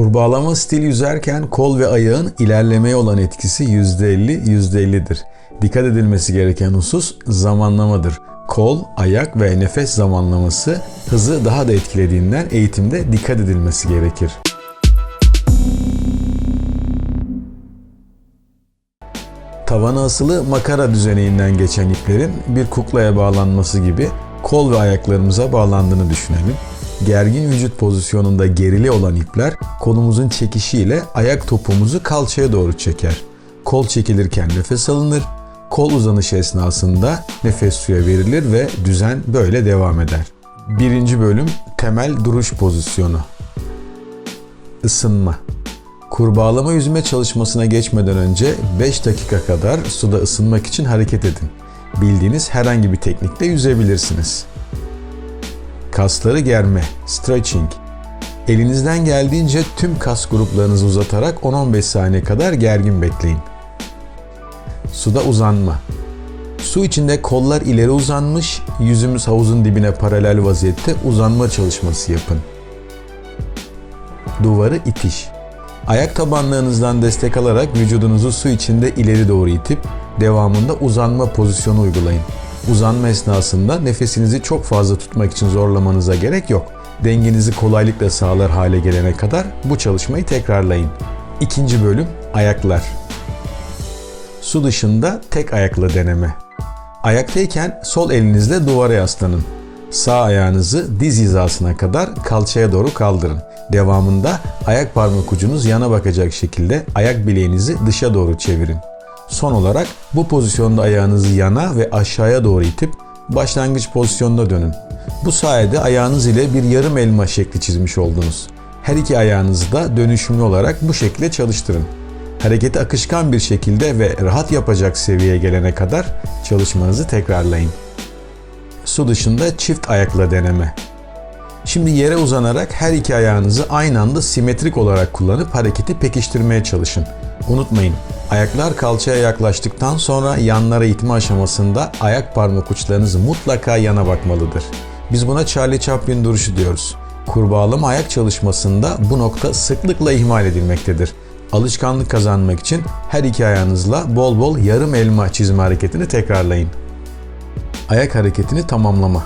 Kurbağalama stili yüzerken kol ve ayağın ilerlemeye olan etkisi %50 %50'dir. Dikkat edilmesi gereken husus zamanlamadır. Kol, ayak ve nefes zamanlaması hızı daha da etkilediğinden eğitimde dikkat edilmesi gerekir. Tavana asılı makara düzeneğinden geçen iplerin bir kuklaya bağlanması gibi kol ve ayaklarımıza bağlandığını düşünelim. Gergin vücut pozisyonunda gerili olan ipler kolumuzun çekişiyle ayak topumuzu kalçaya doğru çeker. Kol çekilirken nefes alınır, kol uzanışı esnasında nefes suya verilir ve düzen böyle devam eder. Birinci bölüm temel duruş pozisyonu. Isınma. Kurbağalama yüzme çalışmasına geçmeden önce 5 dakika kadar suda ısınmak için hareket edin. Bildiğiniz herhangi bir teknikle yüzebilirsiniz. Kasları germe, stretching. Elinizden geldiğince tüm kas gruplarınızı uzatarak 10-15 saniye kadar gergin bekleyin. Suda uzanma. Su içinde kollar ileri uzanmış, yüzümüz havuzun dibine paralel vaziyette uzanma çalışması yapın. Duvarı itiş. Ayak tabanlarınızdan destek alarak vücudunuzu su içinde ileri doğru itip devamında uzanma pozisyonu uygulayın. Uzanma esnasında nefesinizi çok fazla tutmak için zorlamanıza gerek yok. Dengenizi kolaylıkla sağlar hale gelene kadar bu çalışmayı tekrarlayın. İkinci bölüm ayaklar. Su dışında tek ayakla deneme. Ayaktayken sol elinizle duvara yaslanın. Sağ ayağınızı diz hizasına kadar kalçaya doğru kaldırın. Devamında ayak parmak ucunuz yana bakacak şekilde ayak bileğinizi dışa doğru çevirin. Son olarak bu pozisyonda ayağınızı yana ve aşağıya doğru itip başlangıç pozisyonuna dönün. Bu sayede ayağınız ile bir yarım elma şekli çizmiş oldunuz. Her iki ayağınızı da dönüşümlü olarak bu şekilde çalıştırın. Hareketi akışkan bir şekilde ve rahat yapacak seviyeye gelene kadar çalışmanızı tekrarlayın. Su dışında çift ayakla deneme. Şimdi yere uzanarak her iki ayağınızı aynı anda simetrik olarak kullanıp hareketi pekiştirmeye çalışın. Unutmayın, ayaklar kalçaya yaklaştıktan sonra yanlara itme aşamasında ayak parmak uçlarınız mutlaka yana bakmalıdır. Biz buna Charlie Chaplin duruşu diyoruz. Kurbağalama ayak çalışmasında bu nokta sıklıkla ihmal edilmektedir. Alışkanlık kazanmak için her iki ayağınızla bol bol yarım elma çizme hareketini tekrarlayın. Ayak hareketini tamamlama.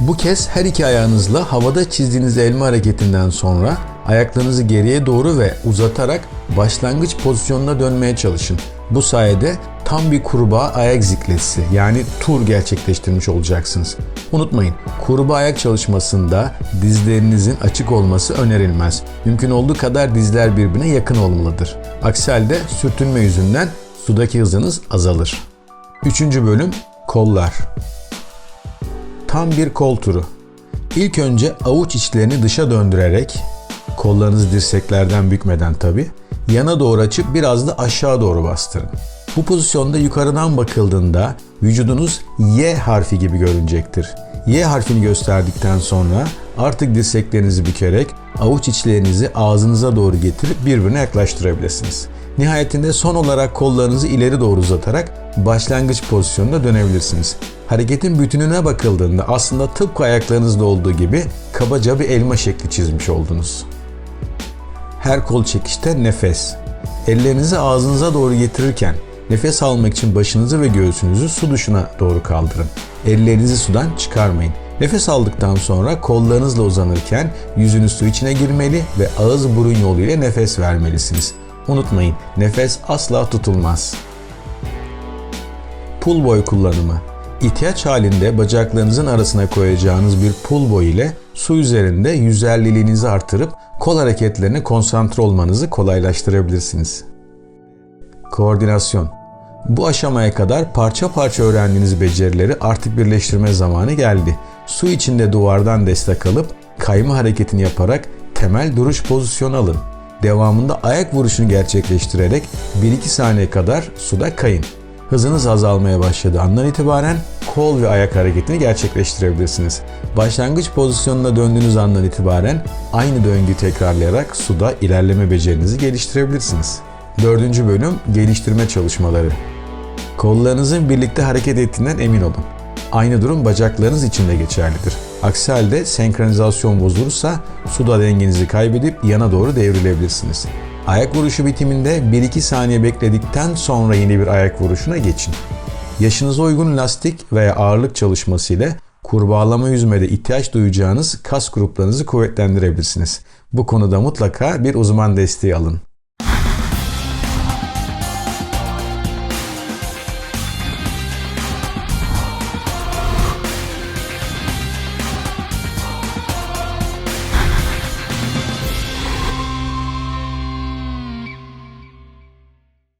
Bu kez her iki ayağınızla havada çizdiğiniz elma hareketinden sonra ayaklarınızı geriye doğru ve uzatarak başlangıç pozisyonuna dönmeye çalışın. Bu sayede tam bir kurbağa ayak ziklesi yani tur gerçekleştirmiş olacaksınız. Unutmayın kurbağa ayak çalışmasında dizlerinizin açık olması önerilmez. Mümkün olduğu kadar dizler birbirine yakın olmalıdır. Aksi halde sürtünme yüzünden sudaki hızınız azalır. Üçüncü bölüm kollar. Tam bir kol turu. İlk önce avuç içlerini dışa döndürerek, kollarınızı dirseklerden bükmeden tabi, yana doğru açıp biraz da aşağı doğru bastırın. Bu pozisyonda yukarıdan bakıldığında vücudunuz Y harfi gibi görünecektir. Y harfini gösterdikten sonra artık dirseklerinizi bükerek avuç içlerinizi ağzınıza doğru getirip birbirine yaklaştırabilirsiniz. Nihayetinde son olarak kollarınızı ileri doğru uzatarak başlangıç pozisyonuna dönebilirsiniz. Hareketin bütününe bakıldığında aslında tıpkı ayaklarınızda olduğu gibi kabaca bir elma şekli çizmiş oldunuz. Her kol çekişte nefes. Ellerinizi ağzınıza doğru getirirken nefes almak için başınızı ve göğsünüzü su dışına doğru kaldırın. Ellerinizi sudan çıkarmayın. Nefes aldıktan sonra kollarınızla uzanırken yüzünüz su içine girmeli ve ağız burun yolu ile nefes vermelisiniz. Unutmayın, nefes asla tutulmaz. Pull boy kullanımı. İhtiyaç halinde bacaklarınızın arasına koyacağınız bir pull boy ile su üzerinde yüzerliliğinizi artırıp kol hareketlerine konsantre olmanızı kolaylaştırabilirsiniz. Koordinasyon. Bu aşamaya kadar parça parça öğrendiğiniz becerileri artık birleştirme zamanı geldi. Su içinde duvardan destek alıp kayma hareketini yaparak temel duruş pozisyonu alın. Devamında ayak vuruşunu gerçekleştirerek 1-2 saniye kadar suda kayın. Hızınız azalmaya başladığı andan itibaren kol ve ayak hareketini gerçekleştirebilirsiniz. Başlangıç pozisyonuna döndüğünüz andan itibaren aynı döngüyü tekrarlayarak suda ilerleme becerinizi geliştirebilirsiniz. Dördüncü bölüm geliştirme çalışmaları. Kollarınızın birlikte hareket ettiğinden emin olun. Aynı durum bacaklarınız için de geçerlidir. Aksi halde senkronizasyon bozulursa suda dengenizi kaybedip yana doğru devrilebilirsiniz. Ayak vuruşu bitiminde 1-2 saniye bekledikten sonra yeni bir ayak vuruşuna geçin. Yaşınıza uygun lastik veya ağırlık çalışması ile kurbağalama yüzmede ihtiyaç duyacağınız kas gruplarınızı kuvvetlendirebilirsiniz. Bu konuda mutlaka bir uzman desteği alın.